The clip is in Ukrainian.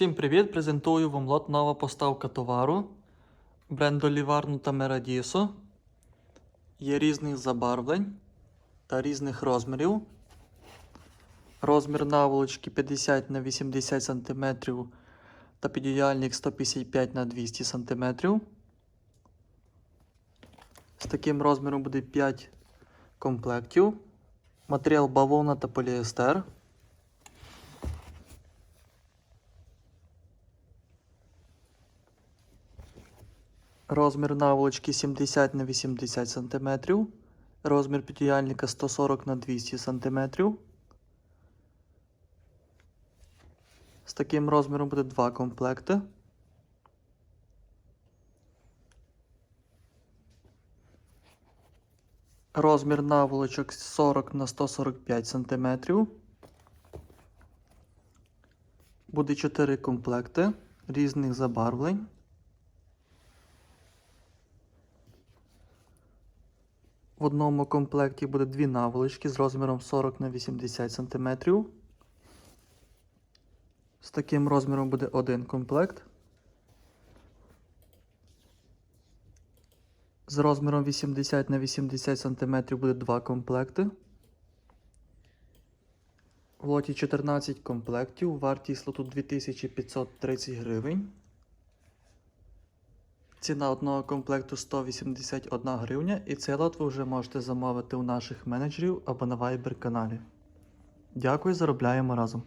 Всім привіт! Презентую вам лот нова поставка товару бренду Ліварну та Мерадісо. Є різних забарвлень та різних розмірів. Розмір наволочки 50 на 80 см та підіяльник 155 на 200 см. З таким розміром буде 5 комплектів. Матеріал бавовна та поліестер. Розмір наволочки 70 на 80 см. Розмір підіяльника 140 на 200 см. З таким розміром буде два комплекти. Розмір наволочок 40 на 145 см. Буде 4 комплекти різних забарвлень. В одному комплекті буде дві наволочки з розміром 40 на 80 см. З таким розміром буде один комплект. З розміром 80 на 80 см буде два комплекти. В лоті 14 комплектів. Вартість лоту 2530 гривень. Ціна одного комплекту 181 гривня, і цей лот ви вже можете замовити у наших менеджерів або на Viber каналі. Дякую, заробляємо разом.